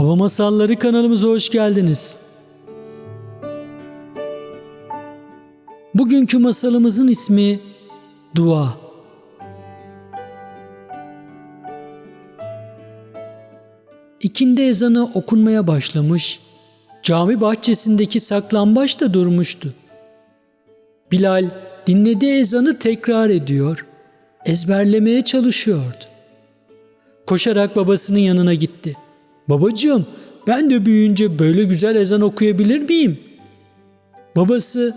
Baba Masalları kanalımıza hoş geldiniz. Bugünkü masalımızın ismi Dua. İkindi ezanı okunmaya başlamış, cami bahçesindeki saklambaç da durmuştu. Bilal dinlediği ezanı tekrar ediyor, ezberlemeye çalışıyordu. Koşarak babasının yanına gitti. Babacığım ben de büyüyünce böyle güzel ezan okuyabilir miyim? Babası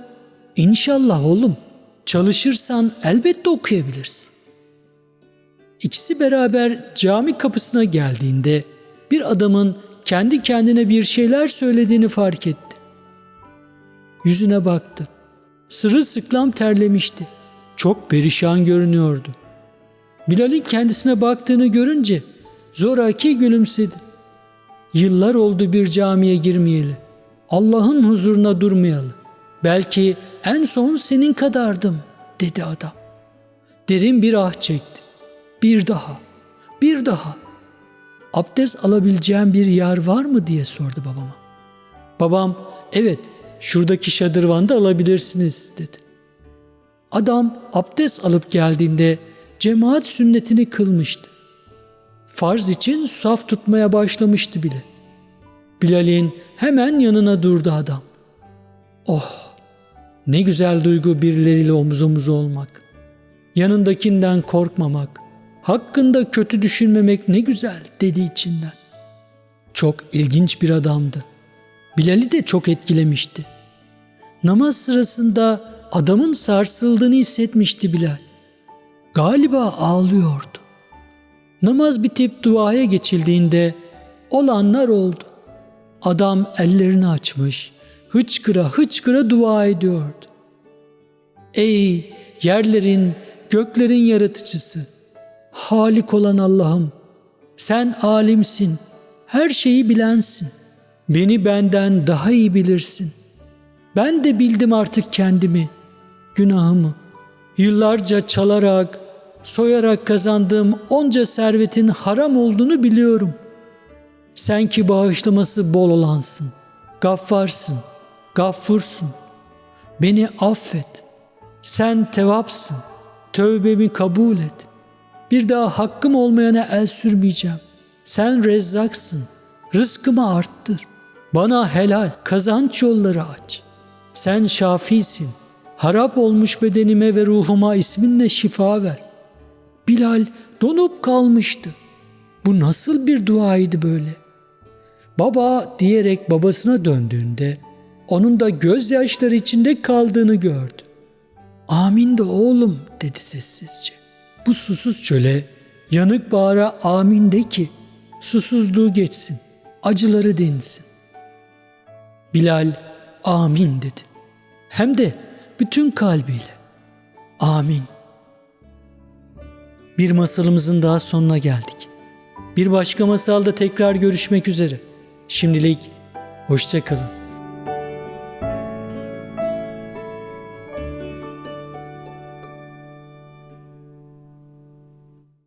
inşallah oğlum çalışırsan elbette okuyabilirsin. İkisi beraber cami kapısına geldiğinde bir adamın kendi kendine bir şeyler söylediğini fark etti. Yüzüne baktı. Sırılsıklam terlemişti. Çok perişan görünüyordu. Bilal'in kendisine baktığını görünce zoraki gülümsedi. Yıllar oldu bir camiye girmeyeli. Allah'ın huzuruna durmayalı. Belki en son senin kadardım dedi adam. Derin bir ah çekti. Bir daha, bir daha. Abdest alabileceğim bir yer var mı diye sordu babama. Babam evet şuradaki şadırvanda alabilirsiniz dedi. Adam abdest alıp geldiğinde cemaat sünnetini kılmıştı. Farz için saf tutmaya başlamıştı bile. Bilal'in hemen yanına durdu adam. Oh ne güzel duygu birileriyle omuz omuz olmak. Yanındakinden korkmamak, hakkında kötü düşünmemek ne güzel dedi içinden. Çok ilginç bir adamdı. Bilal'i de çok etkilemişti. Namaz sırasında adamın sarsıldığını hissetmişti Bilal. Galiba ağlıyordu. Namaz bitip duaya geçildiğinde olanlar oldu. Adam ellerini açmış, hıçkıra hıçkıra dua ediyordu. Ey yerlerin, göklerin yaratıcısı, Halik olan Allah'ım, sen alimsin, her şeyi bilensin. Beni benden daha iyi bilirsin. Ben de bildim artık kendimi, günahımı. Yıllarca çalarak, soyarak kazandığım onca servetin haram olduğunu biliyorum. Sen ki bağışlaması bol olansın, gaffarsın, gaffursun. Beni affet. Sen tevapsın, tövbemi kabul et. Bir daha hakkım olmayana el sürmeyeceğim. Sen rezzaksın, rızkımı arttır. Bana helal, kazanç yolları aç. Sen şafisin, harap olmuş bedenime ve ruhuma isminle şifa ver. Bilal donup kalmıştı. Bu nasıl bir duaydı böyle? Baba diyerek babasına döndüğünde onun da gözyaşları içinde kaldığını gördü. Amin de oğlum dedi sessizce. Bu susuz çöle yanık bağıra amin de ki susuzluğu geçsin, acıları dinsin. Bilal amin dedi. Hem de bütün kalbiyle. Amin. Bir masalımızın daha sonuna geldik. Bir başka masalda tekrar görüşmek üzere. Şimdilik hoşça kalın.